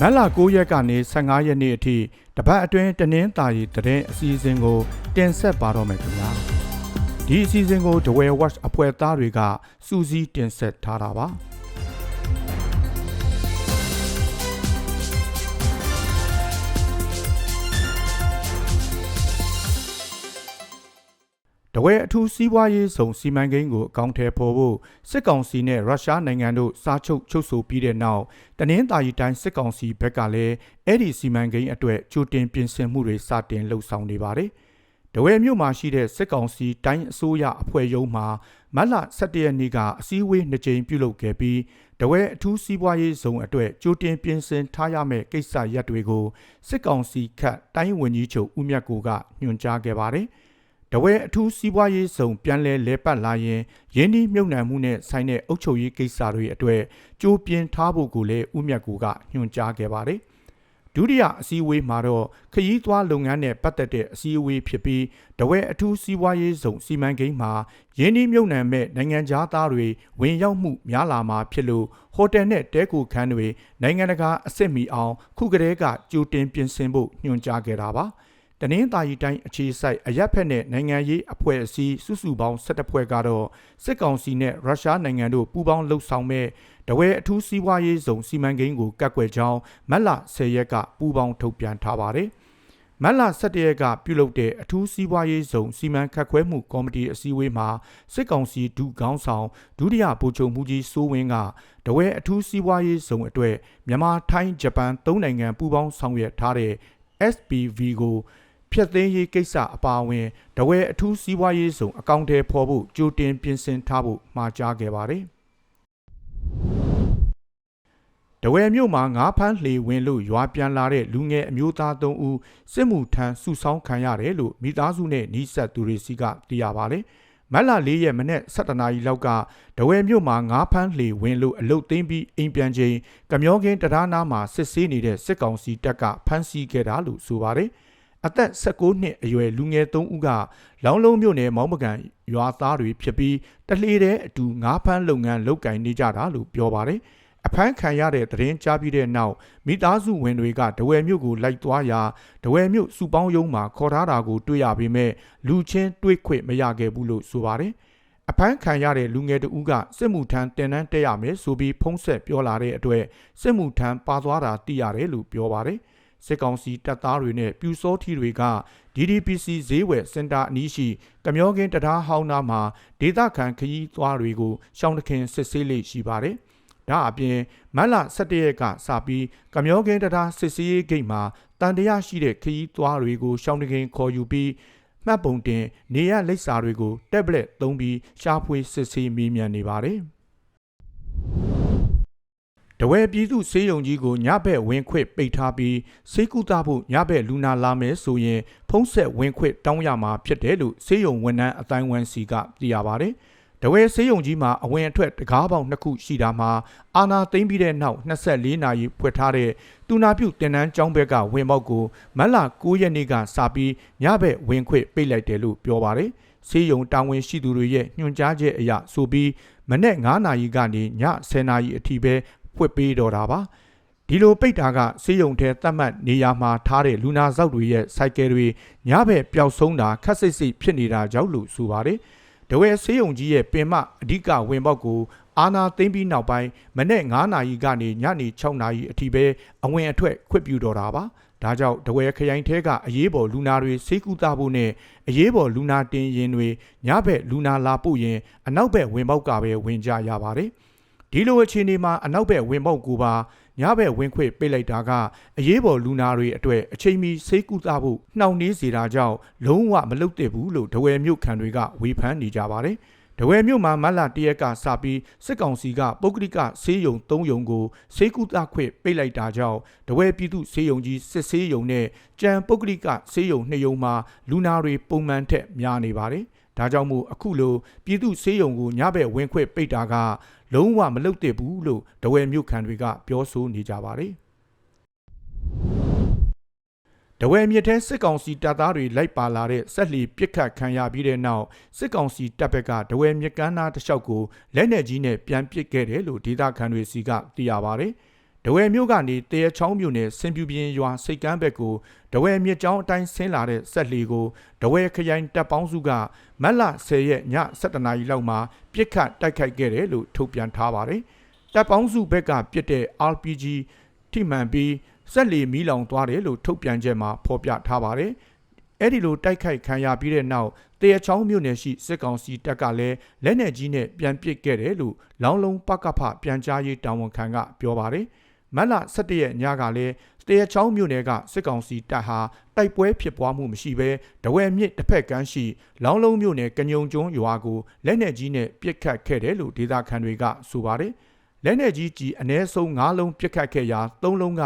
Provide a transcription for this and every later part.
မတ်လ9ရက်ကနေ15ရက်နေ့အထိတပတ်အတွင်းတနင်္သာရီသတင်းအစီအစဉ်ကို တင်ဆက်ပါတော့မယ်ခင်ဗျာဒီအစီအစဉ်ကို The Way Watch အဖွဲ့သားတွေကစူးစီးတင်ဆက်ထားတာပါ တဝဲအထူးစီးပွားရေးဆောင်စီမံကိန်းကိုအကောင့်ထဲပေါ်ဖို့စစ်ကောင်စီနဲ့ရုရှားနိုင်ငံတို့စာချုပ်ချုပ်ဆိုပြီးတဲ့နောက်တနင်္သာရီတိုင်းစစ်ကောင်စီဘက်ကလည်းအဲ့ဒီစီမံကိန်းအတွက်ကြိုတင်ပြင်ဆင်မှုတွေစတင်လှုပ်ဆောင်နေပါတယ်။တဝဲမြို့မှာရှိတဲ့စစ်ကောင်စီတိုင်းအစိုးရအဖွဲ့ရုံးမှာမတ်လ17ရက်နေ့ကအစည်းအဝေးနှစ်ကြိမ်ပြုလုပ်ခဲ့ပြီးတဝဲအထူးစီးပွားရေးဇုံအတွက်ကြိုတင်ပြင်ဆင်ထားရမယ့်ကိစ္စရပ်တွေကိုစစ်ကောင်စီခတ်တိုင်းဝန်ကြီးချုပ်ဦးမြတ်ကိုကညွှန်ကြားခဲ့ပါတယ်။ တဝဲအထူးစီးပွားရေးဆောင်ပြန်လဲလဲပတ်လာရင်ရင်းနှီးမြုပ်နှံမှုနဲ့ဆိုင်တဲ့အုပ်ချုပ်ရေးကိစ္စတွေအတွေ့ကြိုးပြင်းထားဖို့ကိုလည်းဦးမြတ်ကူကညွှန်ကြားခဲ့ပါတယ်။ဒုတိယအစည်းအဝေးမှာတော့ခရီးသွားလုပ်ငန်းနဲ့ပတ်သက်တဲ့အစည်းအဝေးဖြစ်ပြီးတဝဲအထူးစီးပွားရေးဆောင်စီမံကိန်းမှာရင်းနှီးမြုပ်နှံမဲ့နိုင်ငံသားတွေဝင်ရောက်မှုများလာမှာဖြစ်လို့ဟိုတယ်နဲ့တဲကူခန်းတွေနိုင်ငံတကာအစ်စ်မီအောင်ခုကတည်းကကြိုတင်ပြင်ဆင်ဖို့ညွှန်ကြားခဲ့တာပါ။ တနင်္သာရီတိုင်းအခြေစိုက်အရက်ဖက်နဲ့နိုင်ငံရေးအဖွဲ့အစည်းစုစုပေါင်း17ဖွဲ့ကတော့စစ်ကောင်စီနဲ့ရုရှားနိုင်ငံတို့ပူးပေါင်းလှုပ်ဆောင်မဲ့တဝဲအထူးစီးပွားရေးဇုံစီမံကိန်းကိုကတ်ကွယ်ကြောင်းမတ်လ10ရက်ကပူးပေါင်းထုတ်ပြန်ထားပါတယ်။မတ်လ17ရက်ကပြုလုပ်တဲ့အထူးစီးပွားရေးဇုံစီမံခန့်ခွဲမှုကော်မတီအစည်းအဝေးမှာစစ်ကောင်စီဒုခေါင်းဆောင်ဒုတိယဗိုလ်ချုပ်မှုကြီးစိုးဝင်းကတဝဲအထူးစီးပွားရေးဇုံအတွက်မြန်မာထိုင်းဂျပန်သုံးနိုင်ငံပူးပေါင်းဆောင်ရွက်ထားတဲ့ SPV ကို ဖျက်သိမ်းရေးကိစ္စအပါအဝင်တဝဲအထူးစီးပွားရေးဆောင်အကောင့်ထဲပေါ်ဖို့ကြိုတင်ပြင်ဆင်ထားဖို့မှာကြားခဲ့ပါတယ်။တဝဲမြို့မှာငါးဖမ်းလှေဝင်လို့ရွာပြန်လာတဲ့လူငယ်အမျိုးသား၃ဦးစစ်မှုထမ်းစုဆောင်းခံရတယ်လို့မိသားစုနဲ့နှိဆက်သူတွေစီကသိရပါတယ်။မတ်လ၄ရက်မနေ့7နာရီလောက်ကဒဝဲမြို့မှာငါးဖမ်းလှေဝင်လို့အလုတ်သိမ်းပြီးအိမ်ပြန်ချိန်ကမျောကင်းတရားနာမှာစစ်ဆေးနေတဲ့စစ်ကောင်စီတပ်ကဖမ်းဆီးခဲ့တာလို့ဆိုပါတယ်။ အသက်16နှစ်အရွယ်လူငယ်3ဦးကလောင်းလုံးမြို့နယ်မောင်းမကန်ရွာသားတွေဖြစ်ပြီးတလှေတဲ့အတူငါးဖမ်းလုပ်ငန်းလုပ်ကင်နေကြတာလို့ပြောပါတယ်အဖမ်းခံရတဲ့သတင်းကြားပြီးတဲ့နောက်မိသားစုဝင်တွေကဒဝယ်မြို့ကိုလိုက်သွားရာဒဝယ်မြို့စုပေါင်းရုံးမှာခေါ်ထားတာကိုတွေ့ရပေမဲ့လူချင်းတွေ့ခွင့်မရခဲ့ဘူးလို့ဆိုပါတယ်အဖမ်းခံရတဲ့လူငယ်တဦးကစစ်မှုထမ်းတင်နန်းတက်ရမယ်ဆိုပြီးဖုံးဆက်ပြောလာတဲ့အတွက်စစ်မှုထမ်းပါသွားတာသိရတယ်လို့ပြောပါတယ်။ စစ်ကောင်စီတပ်သားတွေနဲ့ပြူစောထီတွေက DDPC ဈေးဝယ်စင်တာအနီးရှိကမျောကင်းတရားဟောင်းနာမှာဒေသခံခရီးသွားတွေကိုရှောင်းတခင်စစ်ဆေးလေးရှိပါတယ်။ဒါအပြင်မတ်လ17ရက်ကစပြီးကမျောကင်းတရားစစ်ဆေးရေးဂိတ်မှာတန်တရားရှိတဲ့ခရီးသွားတွေကိုရှောင်းတခင်ခေါ်ယူပြီးမှတ်ပုံတင်နေရလိပ်စာတွေကိုတက်ဘလက်သုံးပြီးရှားဖွေစစ်ဆေးမေးမြန်းနေပါတယ်။ တဝဲပြည်သူစေယုံကြီးကိုညဘက်ဝင်ခွင့်ပိတ်ထားပြီးစေကုသဖို့ညဘက်လူနာလာမယ်ဆိုရင်ဖုံးဆက်ဝင်ခွင့်တောင်းရမှာဖြစ်တယ်လို့စေယုံဝန်ထမ်းအတိုင်းဝန်စီကသိရပါတယ်။တဝဲစေယုံကြီးမှာအဝင်အထွက်တကားပေါက်နှစ်ခုရှိတာမှာအာနာသိမ့်ပြီးတဲ့နောက်24နာရီဖွင့်ထားတဲ့တူနာပြုတင်နန်းကျောင်းဘက်ကဝင်ပေါက်ကိုမတ်လ9ရက်နေ့ကစပြီးညဘက်ဝင်ခွင့်ပိတ်လိုက်တယ်လို့ပြောပါတယ်။စေယုံတာဝန်ရှိသူတွေရဲ့ညွှန်ကြားချက်အရဆိုပြီးမနေ့9နာရီကနေည10နာရီအထိပဲ ဖွင့်ပေးတော့တာပါဒီလိုပိတ်တာကစေယုံထဲတတ်မှတ်နေရာမှာထားတဲ့လူနာဆောက်တွေရဲ့စိုက်ကယ်တွေညဘက်ပျောက်ဆုံးတာခက်စိတ်စိတ်ဖြစ်နေတာကြောင့်လို့ဆိုပါတယ်။တဝဲစေယုံကြီးရဲ့ပင်မအဓိကဝင်ပေါက်ကိုအာနာသိမ့်ပြီးနောက်ပိုင်းမနေ့9နာရီကနေညနေ6နာရီအထိပဲအဝင်အထွက်ခွင့်ပြုတော့တာပါ။ဒါကြောင့်တဝဲခရိုင်ထဲကအရေးပေါ်လူနာတွေစေကူတာဖို့နဲ့အရေးပေါ်လူနာတင်ရင်တွေညဘက်လူနာလာပို့ရင်အနောက်ဘက်ဝင်ပေါက်ကပဲဝင်ကြရပါတယ်။ ဒီလိုအခြေအနေမှာအနောက်ဘက်ဝင်ပေါက်ကိုပါညဘက်ဝင်ခွေပိတ်လိုက်တာကအရေးပေါ်လူနာတွေအတွက်အချိန်မီဆေးကုသဖို့နှောင့်နှေးစေတာကြောင့်လုံးဝမလုပ်သင့်ဘူးလို့ဒဝယ်မြို့ခံတွေကဝေဖန်နေကြပါတယ်။ဒဝယ်မြို့မှာမတ်လတရက်ကစပြီးစစ်ကောင်စီကပုဂ္ဂလိကဆေးရုံ၃ရုံကိုဆေးကုသခွင့်ပိတ်လိုက်တာကြောင့်ဒဝယ်ပြည်သူဆေးရုံကြီးစစ်ဆေးရုံနဲ့ကြံပုဂ္ဂလိကဆေးရုံ၂ရုံမှာလူနာတွေပုံမှန်ထက်များနေပါတယ်။ ဒါကြောင့်မို့အခုလိုပြည်သူဆေးရုံကိုညဘက်ဝင်ခွင့်ပိတ်တာက လုံးဝမလုပ်သင့်ဘူးလို့ဒဝဲမြို့ခံတွေကပြောဆိုနေကြပါတယ်တဝဲမြစ်ထဲစစ်ကောင်စီတပ်သားတွေလိုက်ပါလာတဲ့ဆက်လီပစ်ခတ်ခံရပြီးတဲ့နောက်စစ်ကောင်စီတပ်ဘက်ကဒဝဲမြစ်ကမ်းနားတစ်လျှောက်ကိုလက်နက်ကြီးနဲ့ပြန်ပစ်ခဲ့တယ်လို့ဒေသခံတွေစီကသိရပါဗျ။ ဒဒဝဲမြို့ကနေတရချောင်းမြို့နယ်စင်ပြူပြင်းရွာစိတ်ကမ်းဘက်ကိုဒဝဲမြစ်ကြောင်းအတိုင်းဆင်းလာတဲ့ဆက်လီကိုဒဝဲခရိုင်တပ်ပေါင်းစုကမတ်လ10ရက်ည7:00နာရီလောက်မှာပြစ်ခတ်တိုက်ခိုက်ခဲ့တယ်လို့ထုတ်ပြန်ထားပါတယ်။တပ်ပေါင်းစုဘက်ကပြစ်တဲ့ RPG ထိမှန်ပြီးဆက်လီမီးလောင်သွားတယ်လို့ထုတ်ပြန်ချက်မှာဖော်ပြထားပါတယ်။အဲ့ဒီလိုတိုက်ခိုက်ခံရပြီးတဲ့နောက်တရချောင်းမြို့နယ်ရှိစစ်ကောင်စီတပ်ကလည်းလက်နက်ကြီးနဲ့ပြန်ပစ်ခဲ့တယ်လို့လောင်းလုံးပကဖပြန်ကြားရေးတာဝန်ခံကပြောပါတယ်။ မတ်လ17ရက်ညကလည်းတရချောင်းမြို့နယ်ကစစ်ကောင်စီတပ်ဟာတိုက်ပွဲဖြစ်ပွားမှုမရှိဘဲတဝဲမြစ်တစ်ဖက်ကမ်းရှိလောင်းလုံးမြို့နယ်ကညုံကျွန်းရွာကိုလက်နက်ကြီးနဲ့ပစ်ခတ်ခဲ့တယ်လို့ဒေသခံတွေကဆိုပါတယ်။လက်နက်ကြီးကြီးအ ਨੇ ဆုံး9လုံးပစ်ခတ်ခဲ့ရာ3လုံးက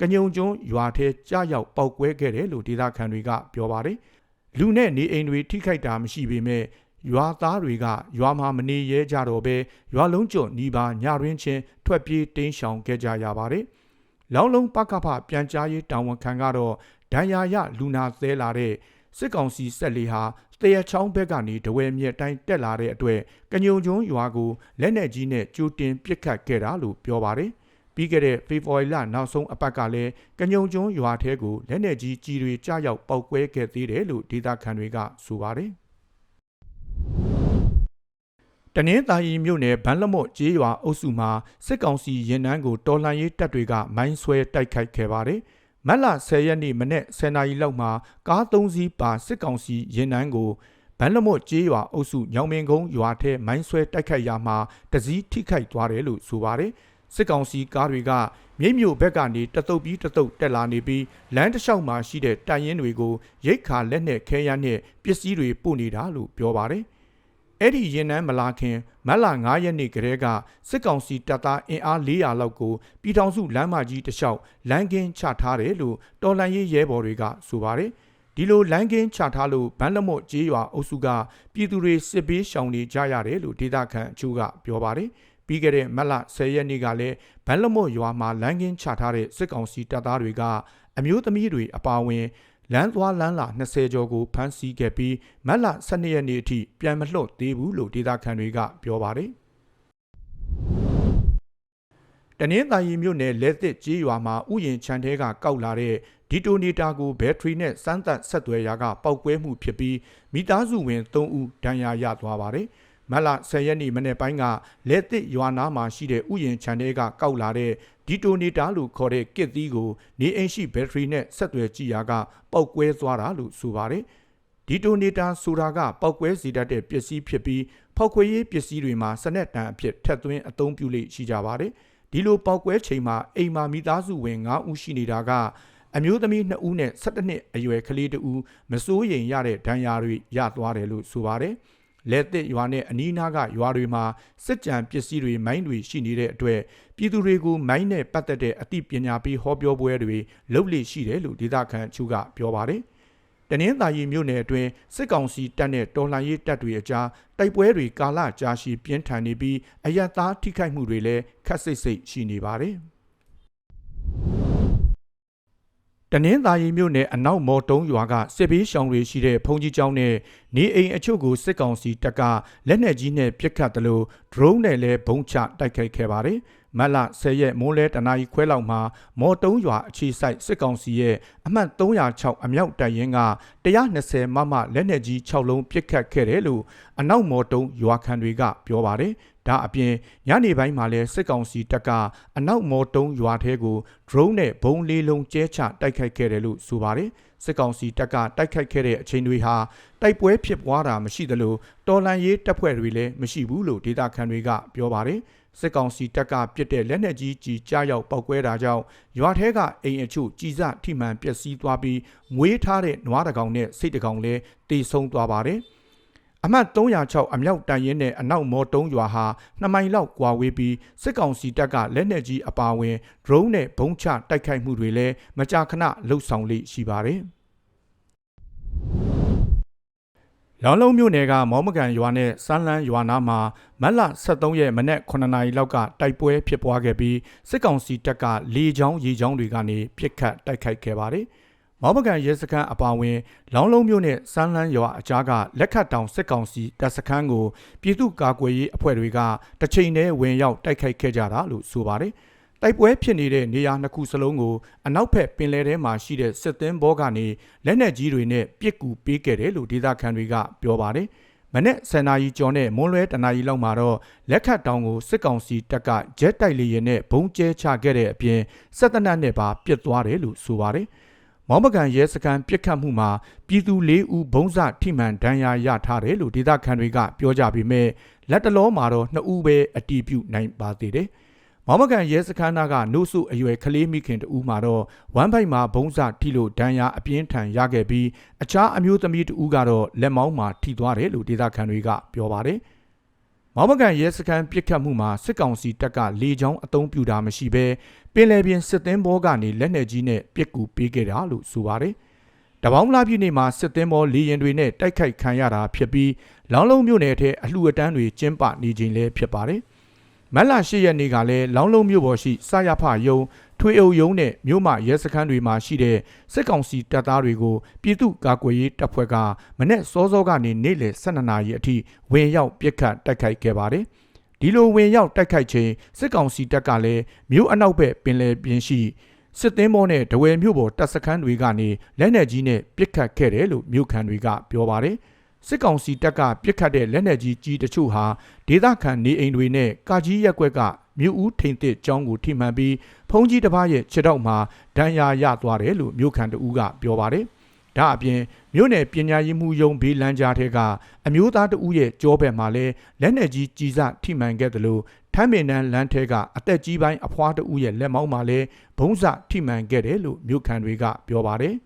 ကညုံကျွန်းရွာထဲကြားရောက်ပောက်ကွဲခဲ့တယ်လို့ဒေသခံတွေကပြောပါတယ်။လူနဲ့နေအိမ်တွေထိခိုက်တာမရှိပေမဲ့ ရွာသားတွေကရွာမှာမနေရဲကြတော့ဘဲရွာလုံးကျွနီးပါညရင်းချင်းထွက်ပြေးတင်းရှောင်ခဲ့ကြရပါတယ်။လောင်းလုံးပကဖပြန်ကြားရေးတာဝန်ခံကတော့ဒဏ်ရာရလူနာသဲလာတဲ့စစ်ကောင်စီဆက်လီဟာတရချောင်းဘက်ကနေဒဝဲမြက်တိုင်းတက်လာတဲ့အတွက်ကညုံကျွန်းရွာကိုလက်နက်ကြီးနဲ့ကြိုတင်ပစ်ခတ်ခဲ့တာလို့ပြောပါတယ်။ပြီးခဲ့တဲ့ဖေဖော်ဝါရီလနောက်ဆုံးအပတ်ကလည်းကညုံကျွန်းရွာထဲကိုလက်နက်ကြီးကြီးတွေကြားရောက်ပောက်ကွဲခဲ့သေးတယ်လို့ဒေသခံတွေကဆိုပါတယ်။ တနင်္သာရီမြို့နယ်ဗန်းလမော့ကျေးရွာအုပ်စုမှာစစ်ကောင်စီရင်နှန်းကိုတော်လှန်ရေးတပ်တွေကမိုင်းဆွဲတိုက်ခိုက်ခဲ့ပါတယ်။မတ်လ10ရက်နေ့မနေ့10နာရီလောက်မှာကား၃စီးပါစစ်ကောင်စီရင်နှန်းကိုဗန်းလမော့ကျေးရွာအုပ်စုညောင်မင်းကုန်းရွာထဲမိုင်းဆွဲတိုက်ခိုက်ရာမှာတစည်းထိခိုက်သွားတယ်လို့ဆိုပါတယ်။စစ်ကောင်စီကားတွေကမြိတ်မြို့ဘက်ကနေတတုပ်ပြီးတတုပ်တက်လာနေပြီးလမ်းတစ်လျှောက်မှာရှိတဲ့တိုင်ရင်တွေကိုရိတ်ခါလက်နဲ့ခဲယမ်းနဲ့ပစ္စည်းတွေပို့နေတာလို့ပြောပါတယ်။ အဲ့ဒီရင်နန်းမလာခင်မတ်လ9ရက်နေ့ကတည်းကစစ်ကောင်စီတပ်သားအင်အား400လောက်ကိုပြည်ထောင်စုလမ်းမကြီးတစ်လျှောက်လမ်းကင်းချထားတယ်လို့တော်လှန်ရေးရဲဘော်တွေကဆိုပါတယ်ဒီလိုလမ်းကင်းချထားလို့ဗန်းလမော့ကျေးရွာအုပ်စုကပြည်သူတွေစစ်ပေးရှောင်နေကြရတယ်လို့ဒေသခံအချို့ကပြောပါတယ်ပြီးခဲ့တဲ့မတ်လ10ရက်နေ့ကလည်းဗန်းလမော့ရွာမှာလမ်းကင်းချထားတဲ့စစ်ကောင်စီတပ်သားတွေကအမျိုးသမီးတွေအပါအဝင် လမ်းသွားလမ်းလာ20ကျော်ကိုဖမ်းဆီးခဲ့ပြီးမတ်လ12ရက်နေ့အထိပြန်မလွှတ်သေးဘူးလို့ဒေသခံတွေကပြောပါတယ်။တနင်္သာရီမြို့နယ်လက်သစ်ကြီးရွာမှာဥယျင်ခြံထဲကကောက်လာတဲ့ဒီတိုနေတာကိုဘက်ထရီနဲ့စမ်းသပ်ဆက်သွယ်ရာကပောက်ကွဲမှုဖြစ်ပြီးမိသားစုဝင်3ဦးဒဏ်ရာရသွားပါတယ်။ မတ်လ10ရက်နေ့မနေ့ပိုင်းကလက်သစ်ရွာနာမှာရှိတဲ့ဥယျင်ခြံထဲကကောက်လာတဲ့ဒီတိုနေတာလို့ခေါ်တဲ့ကစ်သီးကိုနေအိမ်ရှိဘက်ထရီနဲ့ဆက်သွယ်ကြည့်ရာကပောက်ကွဲသွားတာလို့ဆိုပါတယ်ဒီတိုနေတာဆိုတာကပောက်ကွဲစေတတ်တဲ့ပစ္စည်းဖြစ်ပြီးဖောက်ခွေရေးပစ္စည်းတွေမှာစနက်တန်အဖြစ်ထက်သွင်းအသုံးပြုလေ့ရှိကြပါတယ်ဒီလိုပောက်ကွဲချိန်မှာအိမ်မှာမိသားစုဝင်9ဦးရှိနေတာကအမျိုးသမီး2ဦးနဲ့17နှစ်အရွယ်ကလေး2ဦးမစိုးရိမ်ရတဲ့ဒဏ်ရာတွေရသွားတယ်လို့ဆိုပါတယ်။ လက်သစ်ရွာနဲ့အနီးနားကရွာတွေမှာစစ်ကြံပစ္စည်းတွေမိုင်းတွေရှိနေတဲ့အတွက်ပြည်သူတွေကိုမိုင်းနဲ့ပတ်သက်တဲ့အသိပညာပေးဟောပြောပွဲတွေလုပ်လေရှိတယ်လို့ဒေသခံချို့ကပြောပါတယ်။တနင်္သာရီမြို့နယ်အတွင်းစစ်ကောင်စီတပ်နဲ့တော်လှန်ရေးတပ်တွေအကြားတိုက်ပွဲတွေကာလကြာရှည်ပြင်းထန်နေပြီးအယက်သားထိခိုက်မှုတွေလည်းခက်စိတ်စိတ်ရှိနေပါတယ်။ တနင်္သာရီမြို့နယ်အနောက်မော်တုံးရွာကစစ်ဘေးရှောင်တွေရှိတဲ့ဘုံကြီးကျောင်းနဲ့နေအိမ်အချို့ကိုစစ်ကောင်စီတပ်ကလက်နက်ကြီးနဲ့ပစ်ခတ်တယ်လို့ drone နဲ့လည်းဘုံချတိုက်ခိုက်ခဲ့ပါတယ်။မတ်လ10ရက်မိုးလဲတနာရီခွဲလောက်မှာမော်တုံးရွာအခြေစိုက်စစ်ကောင်စီရဲ့အမှတ်306အမြောက်တပ်ရင်းက120မမလက်နက်ကြီး6လုံးပစ်ခတ်ခဲ့တယ်လို့အနောက်မော်တုံးရွာခံတွေကပြောပါတယ် ဒါအပြင်ညနေပိုင်းမှာလည်းစစ်ကောင်စီတပ်ကအနောက်မော်တုံးရွာထဲကို drone နဲ့ဘုံလေးလုံးကျဲချတိုက်ခိုက်ခဲ့တယ်လို့ဆိုပါတယ်စစ်ကောင်စီတပ်ကတိုက်ခိုက်ခဲ့တဲ့အချိန်တွေဟာတိုက်ပွဲဖြစ်ပွားတာမရှိသလိုတော်လန်ရေးတပ်ဖွဲ့တွေလည်းမရှိဘူးလို့ဒေသခံတွေကပြောပါတယ်စစ်ကောင်စီတပ်ကပြစ်တဲ့လက်နက်ကြီးကြီးကြားရောက်ပောက်ကွဲတာကြောင့်ရွာထဲကအိမ်အချို့ကြီးစထိမှန်ပျက်စီးသွားပြီးမွေးထားတဲ့နွားတကောင်နဲ့စိတ်တကောင်လည်းတေဆုံးသွားပါတယ်။ အမှတ်306အမြောက်တန်ရင်နဲ့အနောက်မော်တုံးရွာဟာ2မိုင်လောက်ကွာဝေးပြီးစစ်ကောင်စီတပ်ကလက်နက်ကြီးအပါအဝင် drone နဲ့ဘုံချတိုက်ခိုက်မှုတွေလည်းမကြာခဏလှုပ်ဆောင်လေ့ရှိပါတယ်။လောင်းလုံးမြို့နယ်ကမောမကန်ရွာနဲ့စမ်းလန်းရွာနာမှာမတ်လ23ရက်မနက်9နာရီလောက်ကတိုက်ပွဲဖြစ်ပွားခဲ့ပြီးစစ်ကောင်စီတပ်ကလေကြောင်းရေကြောင်းတွေကနေပစ်ခတ်တိုက်ခိုက်ခဲ့ပါတယ်။ မောဘကန်ရဲစခန်းအပါအဝင် လောင်းလုံးမြို့နယ်စမ်းလန်းရွာအကြားကလက်ခတ်တောင်စစ်ကောင်စီတပ်စခန်းကိုပြည်သူ့ကာကွယ်ရေးအဖွဲ့တွေကတစ်ချိန်တည်းဝင်ရောက်တိုက်ခိုက်ခဲ့ကြတာလို့ဆိုပါတယ်။စတိုက်ပွဲဖြစ်နေတဲ့နေရာနှစ်ခုစလုံးကိုအနောက်ဘက်ပင်လယ်ထဲမှာရှိတဲ့စစ်သင်းဘောကနေလက်နက်ကြီးတွေနဲ့ပစ်ကူပေးခဲ့တယ်လို့ဒေသခံတွေကပြောပါတယ်။မနေ့10နာရီကျော်နဲ့မွန်းလွဲတနာရီလောက်မှာတော့လက်ခတ်တောင်ကိုစစ်ကောင်စီတပ်ကဂျက်တိုက်လေယာဉ်နဲ့ဘုံကျဲချခဲ့တဲ့အပြင်စစ်တပ်နက်နဲ့ပါပစ်သွားတယ်လို့ဆိုပါတယ်။ မောင်းပကံရဲစခန်းပစ်ခတ်မှုမှာပြည်သူ၄ဦးဘုံစထိမှန်ဒဏ်ရာရထားတယ်လို့ဒေသခံတွေကပြောကြပေမဲ့လက်တလောမှာတော့2ဦးပဲအတီးပြုတ်နိုင်ပါသေးတယ်။မောင်မကန်ရဲစခန်းသားကနို့စုအရွယ်ကလေးမိခင်တူမှာတော့ဝမ်းဖိုက်မှာဘုံစထိလို့ဒဏ်ရာအပြင်းထန်ရခဲ့ပြီးအခြားအမျိုးသမီးတူကတော့လက်မောင်းမှာထိသွားတယ်လို့ဒေသခံတွေကပြောပါတယ်။ မောင်မကန်ရဲစခန်းပြစ်ခတ်မှုမှာစစ်ကောင်စီတပ်ကလေကြောင်းအုံပြူတာမရှိဘဲပင်လယ်ပြင်စစ်သင်းဘောကနေလက်နက်ကြီးနဲ့ပစ်ကူပေးခဲ့တာလို့ဆိုပါတယ်။တပေါင်းလာပြည်နေမှာစစ်သင်းဘောလေရင်တွေနဲ့တိုက်ခိုက်ခံရတာဖြစ်ပြီးလောင်းလုံးမြို့နယ်ထဲအလှူအတန်းတွေကျင်းပနေခြင်းလည်းဖြစ်ပါတယ်။မတ်လ၈ရက်နေ့ကလည်းလောင်းလုံးမြို့ပေါ်ရှိစရဖယုံ ထွေအုပ်ယုံနဲ့မြို့မရဲစခန်းတွေမှာရှိတဲ့စစ်ကောင်စီတပ်သားတွေကိုပြည်သူ့ကာကွယ်ရေးတပ်ဖွဲ့ကမနေ့စောစောကနေနေ့လယ်12နာရီအထိဝင်ရောက်ပစ်ခတ်တိုက်ခိုက်ခဲ့ပါတယ်။ဒီလိုဝင်ရောက်တိုက်ခိုက်ချိန်စစ်ကောင်စီတပ်ကလည်းမြို့အနောက်ဘက်ပင်လယ်ပြင်ရှိစစ်သင်းမောနဲ့ဒဝယ်မြို့ပေါ်တပ်စခန်းတွေကနေလက်နက်ကြီးနဲ့ပစ်ခတ်ခဲ့တယ်လို့မြို့ခံတွေကပြောပါတယ်။ စစ်ကောင်စီတပ်ကပြစ်ခတ်တဲ့လက်နက်ကြီးကြီးတချို့ဟာဒေသခံနေအိမ်တွေနဲ့ကာကြီးရက်ကွက်ကမြို့ဦးထိန်တစ်ကျောင်းကိုထိမှန်ပြီးဖုံးကြီးတစ်ပါးရဲ့ခြေထောက်မှာဒဏ်ရာရသွားတယ်လို့မြို့ခံတဦးကပြောပါတယ်။ဒါအပြင်မြို့နယ်ပညာရေးမှုယုံဘေးလမ်းကြားထဲကအမျိုးသားတဦးရဲ့ကြောဘက်မှာလည်းလက်နက်ကြီးကြီးစထိမှန်ခဲ့တယ်လို့ထမ်းပင်နန်းလမ်းထဲကအသက်ကြီးပိုင်းအဖွားတဦးရဲ့လက်မောင်းမှာလည်းဘုံစထိမှန်ခဲ့တယ်လို့မြို့ခံတွေကပြောပါတယ်။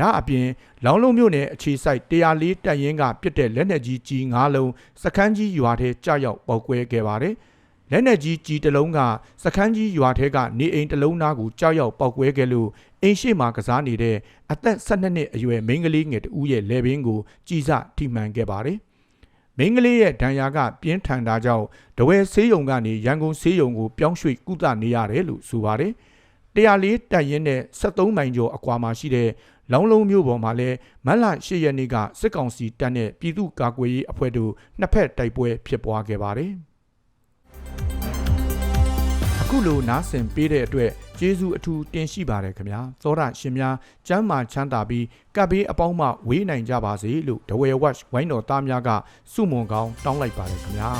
ဒါအပြင်လောင်းလုံးမြို့နယ်အခြေစိုက်104တပ်ရင်းကပြစ်တဲ့လက်နက်ကြီးကြီး9လုံးစခန်းကြီးရွာထဲကျရောက်ပောက်ကွဲခဲ့ပါတယ်။လက်နက်ကြီးကြီးတစ်လုံးကစခန်းကြီးရွာထဲကနေအိမ်တစ်လုံးသားကိုကြောက်ရောက်ပောက်ကွဲခဲ့လို့အိမ်ရှိမှကစားနေတဲ့အသက်12နှစ်အရွယ်မိန်းကလေးငယ်တဦးရဲ့လက်ဘင်းကိုကြီးစထိမှန်ခဲ့ပါတယ်။မိန်းကလေးရဲ့ဒဏ်ရာကပြင်းထန်တာကြောင့်တဝဲဆေးရုံကနေရန်ကုန်ဆေးရုံကိုပြောင်းရွှေ့ကုသနေရတယ်လို့ဆိုပါတယ်။104တပ်ရင်းနဲ့73မိုင်ကျော်အကွာမှာရှိတဲ့ လောင်းလုံးမြို့ပေါ်မှာလည်းမတ်လ10ရက်နေ့ကစစ်ကောင်စီတပ်နဲ့ပြည်သူ့ကာကွယ်ရေးအဖွဲ့တို့နှစ်ဖက်တိုက်ပွဲဖြစ်ပွားခဲ့ပါတယ်။အခုလိုနားဆင်ပေးတဲ့အတွက်ကျေးဇူးအထူးတင်ရှိပါတယ်ခင်ဗျာသောရရှင်များကျမ်းမာချမ်းသာပြီးကပ်ဘေးအပေါင်းမှဝေးနိုင်ကြပါစေလို့ဒဝဲဝက်ဝိုင်းတော်သားများကစုမွန်ကောင်းတောင်းလိုက်ပါတယ်ခင်ဗျာ